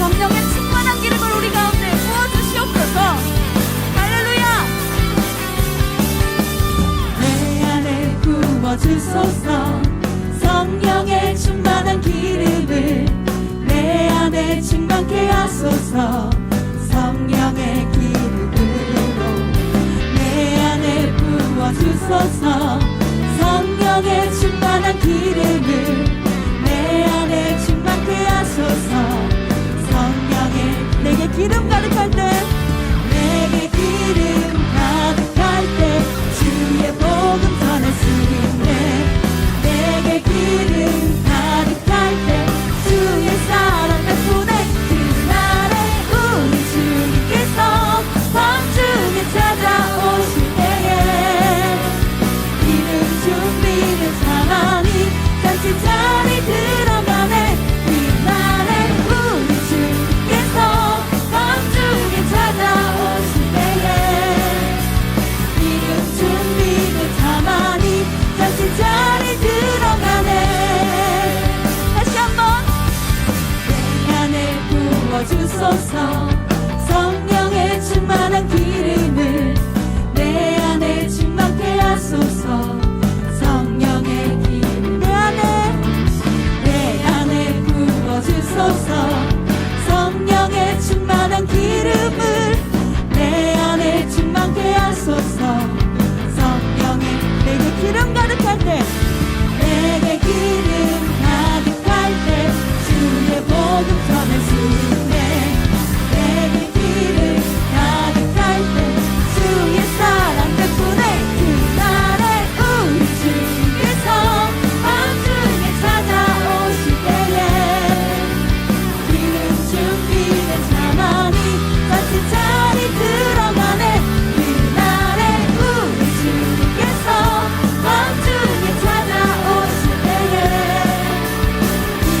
성령의 충만한 기름을 우리 가운데 부어주시옵소서. 할렐루야! 내 안에 부어주소서. 성령의 충만한 기름을 내 안에 충만케 하소서. 성령의 기름으로 내 안에 부어주소서. 기 주소서 성령의 충만한 길을